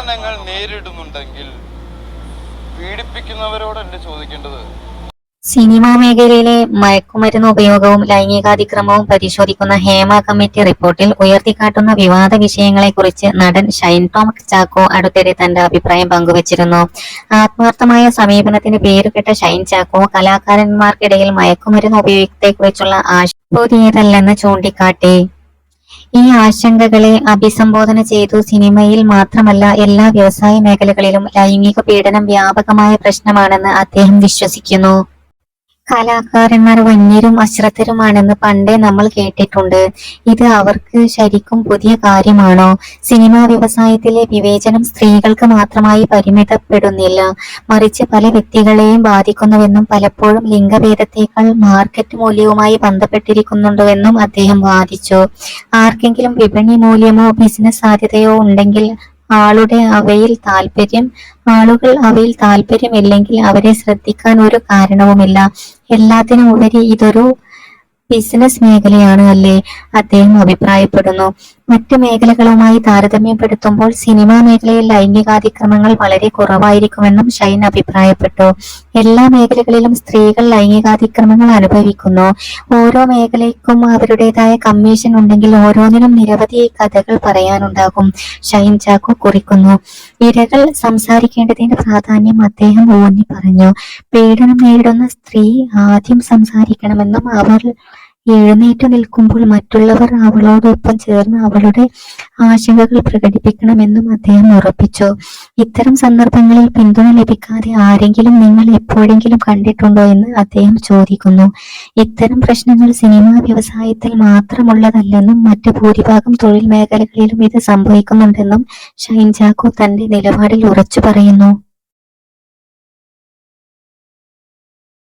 പീഡനങ്ങൾ നേരിടുന്നുണ്ടെങ്കിൽ പീഡിപ്പിക്കുന്നവരോടല്ലേ ചോദിക്കേണ്ടത്? സിനിമാ മേഖലയിലെ മയക്കുമരുന്ന് ഉപയോഗവും ലൈംഗികാതിക്രമവും പരിശോധിക്കുന്ന ഹേമ കമ്മിറ്റി റിപ്പോർട്ടിൽ ഉയർത്തിക്കാട്ടുന്ന വിവാദ വിഷയങ്ങളെക്കുറിച്ച് നടൻ ഷൈൻ ടോം ചാക്കോ അടുത്തിടെ തന്റെ അഭിപ്രായം പങ്കുവച്ചിരുന്നു. ആത്മാർത്ഥമായ സമീപനത്തിന് പേരുകെട്ട ഷൈൻ ചാക്കോ കലാകാരന്മാർക്കിടയിൽ മയക്കുമരുന്ന് ഉപയോഗത്തെക്കുറിച്ചുള്ള ആശ പുതിയതല്ലെന്ന് ചൂണ്ടിക്കാട്ടി. ഈ ആശങ്കകളെ അഭിസംബോധന ചെയ്തു സിനിമയിൽ മാത്രമല്ല എല്ലാ വ്യവസായ മേഖലകളിലും ലൈംഗിക പീഡനം വ്യാപകമായ പ്രശ്നമാണെന്ന് അദ്ദേഹം വിശ്വസിക്കുന്നു. കലാകാരന്മാർ വന്യരും അശ്രദ്ധരുമാണെന്ന് പണ്ടേ നമ്മൾ കേട്ടിട്ടുണ്ട്. ഇത് അവർക്ക് ശരിക്കും പുതിയ കാര്യമാണോ? സിനിമാ വ്യവസായത്തിലെ വിവേചനം സ്ത്രീകൾക്ക് മാത്രമായി പരിമിതപ്പെടുന്നില്ല. മറിച്ച് പല വ്യക്തികളെയും ബാധിക്കുന്നുവെന്നും പലപ്പോഴും ലിംഗഭേദത്തേക്കാൾ മാർക്കറ്റ് മൂല്യവുമായി ബന്ധപ്പെട്ടിരിക്കുന്നുണ്ടുവെന്നും അദ്ദേഹം വാദിച്ചു. ആർക്കെങ്കിലും വിപണി മൂല്യമോ ബിസിനസ് സാധ്യതയോ ഉണ്ടെങ്കിൽ ആളുടെ അവയിൽ താല്പര്യം ആളുകൾ അവയിൽ താല്പര്യമില്ലെങ്കിൽ അവരെ ശ്രദ്ധിക്കാൻ ഒരു കാരണവുമില്ല. എല്ലാത്തിനും ഉപരി ഇതൊരു ബിസിനസ് മേഖലയാണ് അല്ലേ? അദ്ദേഹം അഭിപ്രായപ്പെടുന്നു. മറ്റു മേഖലകളുമായി താരതമ്യപ്പെടുത്തുമ്പോൾ സിനിമാ മേഖലയിൽ ലൈംഗികാതിക്രമങ്ങൾ വളരെ കുറവായിരിക്കുമെന്നും ഷൈൻ അഭിപ്രായപ്പെട്ടു. എല്ലാ മേഖലകളിലും സ്ത്രീകൾ ലൈംഗികാതിക്രമങ്ങൾ അനുഭവിക്കുന്നു. ഓരോ മേഖലയ്ക്കും അവരുടേതായ കമ്മീഷൻ ഉണ്ടെങ്കിൽ ഓരോന്നിനും നിരവധി കഥകൾ പറയാനുണ്ടാകും. ഷൈൻ ചാക്കോ കുറിക്കുന്നു. ഇരകൾ സംസാരിക്കേണ്ടതിന്റെ പ്രാധാന്യം അദ്ദേഹം ഊന്നി പറഞ്ഞു. പീഡനം നേരിടുന്ന സ്ത്രീ ആദ്യം സംസാരിക്കണമെന്നും അവർ എഴുന്നേറ്റ് നിൽക്കുമ്പോൾ മറ്റുള്ളവർ അവളോടൊപ്പം ചേർന്ന് അവളുടെ ആശങ്കകൾ പ്രകടിപ്പിക്കണമെന്നും അദ്ദേഹം ഉറപ്പിച്ചു. ഇത്തരം സന്ദർഭങ്ങളിൽ പിന്തുണ ലഭിക്കാതെ ആരെങ്കിലും നിങ്ങൾ എപ്പോഴെങ്കിലും കണ്ടിട്ടുണ്ടോ എന്ന് അദ്ദേഹം ചോദിക്കുന്നു. ഇത്തരം പ്രശ്നങ്ങൾ സിനിമാ വ്യവസായത്തിൽ മാത്രമുള്ളതല്ലെന്നും മറ്റ് ഭൂരിഭാഗം തൊഴിൽ മേഖലകളിലും ഇത് സംഭവിക്കുന്നുണ്ടെന്നും ഷൈൻ ചാക്കോ തന്റെ നിലപാടിൽ ഉറച്ചു പറയുന്നു.